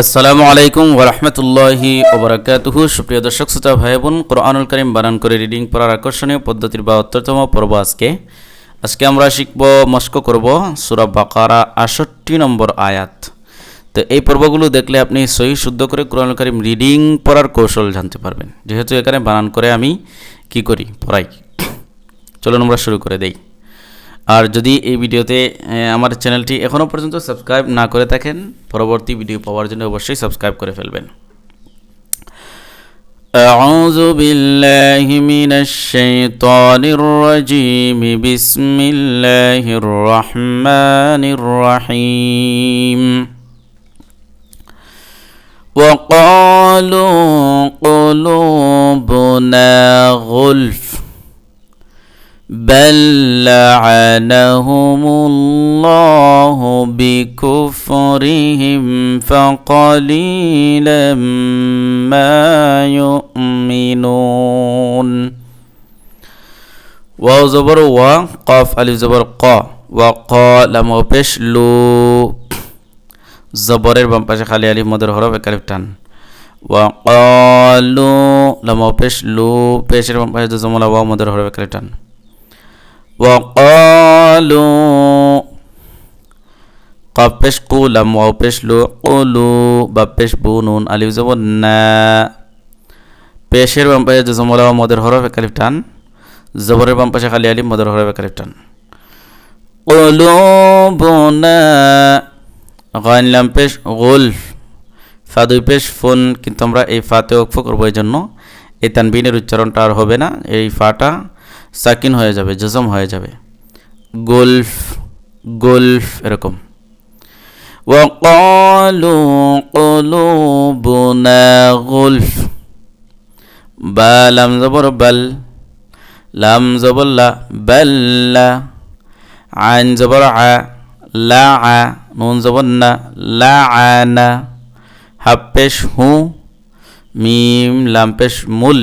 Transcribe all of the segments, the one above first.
আসসালামু আলাইকুম ওরহমতুল্লাহি ওবরাকাতুহু। সুপ্রিয় দর্শক, শ্রোতা ভাই বোন কোরআনুল করিম বানান করে রিডিং পড়ার আকর্ষণীয় পদ্ধতির বা উত্তরতম পর্ব আজকে। আজকে আমরা শিখব, মস্ক করব সুরা বাকারা আষট্টি নম্বর আয়াত। তো এই পর্বগুলো দেখলে আপনি সহি শুদ্ধ করে কোরআনুল করিম রিডিং পড়ার কৌশল জানতে পারবেন। যেহেতু এখানে বানান করে আমি কি করি? পড়াই। চলুন আমরা শুরু করে দেই। আর যদি এই ভিডিওতে এ, আমার চ্যানেলটি এখনও পর্যন্ত সাবস্ক্রাইব না করে থাকেন পরবর্তী ভিডিও পাওয়ার জন্য অবশ্যই সাবস্ক্রাইব করে ফেলবেন أعوذ بالله من الشيطان الرجيم بسم الله الرحمن الرحيم وقالوا قلوبنا غلف بل لعنهم الله بكفرهم فقليلا ما يؤمنون ওয়াও জবর ওয়া কফ আলিফ জবর ক ওয়া ক লাম ও পেশ লু জবরের বাম পাশে খালি আলিফ মদের হরফ এক আলিফ টান ওয়া কলু লাম ও পেশ লু পেশের বাম পাশে জমলা ওয়া মদের হরফ এক আলিফ টান وقالوا قبش قولم وبش لو قولوا ببش بونون ألف زبنا পেশের বাম পাশে যে জমলা বা মদের হরফ একালিফ টান জবরের বাম পাশে খালি আলিফ মদের হরফ একালিফ টান قلوبنا গাইলাম পেশ গুলফ ফাদুই পেশ ফোন কিন্তু আমরা এই ফাতে অক্ষ করবো এই জন্য এই তানবিনের উচ্চারণটা আর হবে না এই ফাটা সাকিন হয়ে যাবে জজম হয়ে যাবে গোলফ গোলফ এরকম وقالوا قلوبنا غلف বা লাম জবর বাল লাম জবর লা বাল লা আইন জবর আ লা আ নুন জবর না লা আনা হাফ পেশ হু মিম লাম পেশ মুল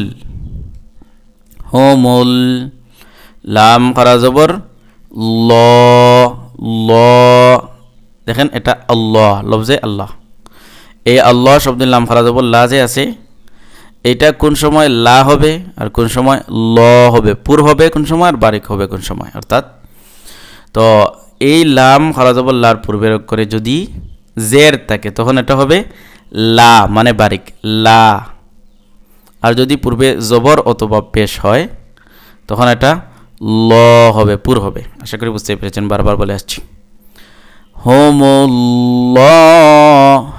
হুমুল লাম করা জবর, ল ল, দেখেন এটা আল্লাহ, লফজে আল্লাহ। এই আল্লাহ শব্দের লাম খারা জবর, লা যে আছে এটা কোন সময় লা হবে আর কোন সময় ল হবে? পুর হবে কোন সময় আর বারিক হবে কোন সময়, অর্থাৎ তো এই লাম খারা জবর, লার পূর্বে করে যদি জের থাকে, তখন এটা হবে লা মানে বারিক, লা। আর যদি পূর্বে জবর অথবা পেশ হয়, তখন এটা ল হবে, পুর হবে। আশা করি বুঝতে পেরেছেন, বারবার বলে আসছি। হোম ল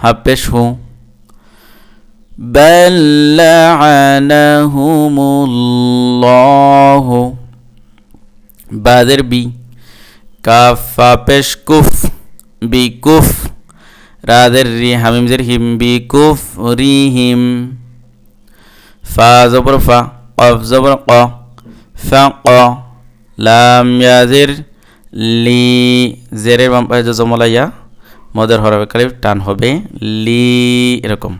হাফেশ হু বেল্লাহ বাদের বি কাফা কুফ বি কুফ রাদের রি হামিমজের হিম বি কুফ রি হিম ফা, জবর ফা, কফ, জবর ক, ফা, ক লাম ইয়াজির লি জেরের বাম পাশে জমলা ইয়া মদের হরবে কালিফ টান হবে লি এরকম।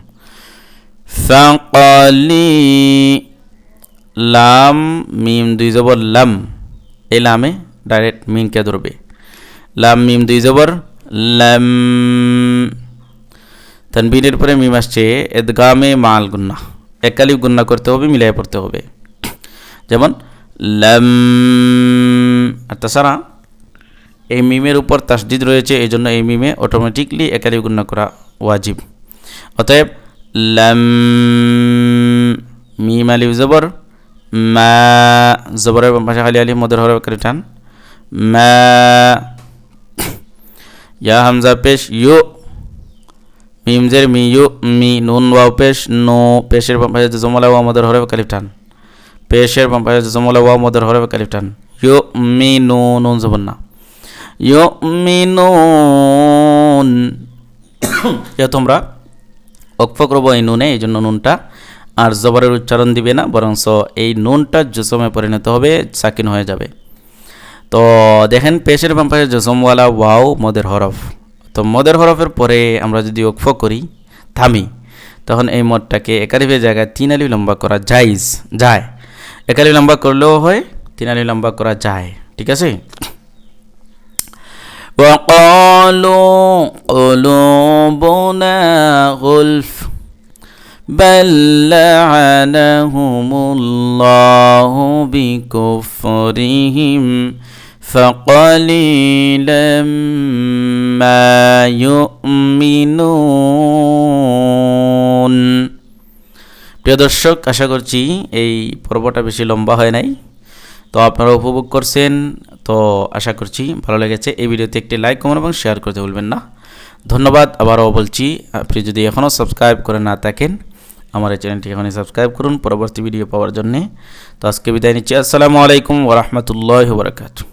ফাঁকলি লাম মিম দুই জবর লাম, এই লামে ডাইরেক্ট মিমকে ধরবে। লাম মিম দুই জবর লাম তানবিনের পরে মিম আসছে এদগামে মাল গুন্না। একালিফ গুন্না করতে হবে মিলাই পড়তে হবে। যেমন লাম, আর তাছাড়া এই মিমের উপর তাসদিদ রয়েছে, এই জন্য এই মিমে অটোমেটিকলি একালিফ গুন্না করা ওয়াজিব। অতএব লাম, মিম আলিফ জবর, মা জবরের ভাষা খালি আলিফ মদের হরফ করে টান, মা ইয়া হামজা পেশ ইউ মিমজের মি ইউ মি, নুন, ওয়াও পেশ, নো, পেশের জমলা, ওয়া মদের হরে কালিফ টান। পেশের জমলা ওয়া মদের হরফ কালিফ টান। ইউ মি নো। নুন জবর না ইউ মি নুন তোমরা অক্ফ করব এই নুনে, এই জন্য নুনটা। আর জবরের উচ্চারণ দিবে না, বরঞ্চ এই নুনটা জসমে পরিণত হবে, সাকিন হয়ে যাবে। তো দেখেন পেশের বাম্পাশে জসমওয়ালা, ওয়াও, মদের হরফ। তো মদের হরফের পরে আমরা যদি অক্ফ করি, থামি, তখন এই মদটাকে একাধিপের জায়গায় তিন আলি লম্বা করা যাইজ যায়। একালি লম্বা করলেও হয় তিন আলি লম্বা করা যায় ঠিক আছে وقالوا قلوبنا غلف بل لعنهم الله بكفرهم فقليلا ما يؤمنون প্রিয় দর্শক, আশা করছি এই পর্বটা বেশি লম্বা হয় নাই। তো আপনারা উপভোগ করছেন, তো আশা করছি ভালো লেগেছে। এই ভিডিওতে একটি লাইক কমেন্ট এবং শেয়ার করতে ভুলবেন না। ধন্যবাদ, আবারও বলছি, আপনি যদি এখনও সাবস্ক্রাইব করে না থাকেন, আমার এই চ্যানেলটি এখনই সাবস্ক্রাইব করুন। পরবর্তী ভিডিও পাওয়ার জন্যে। তো আজকে বিদায় নিচ্ছি। আসসালামু আলাইকুম ওরহমতুল্লাহ বরকাতু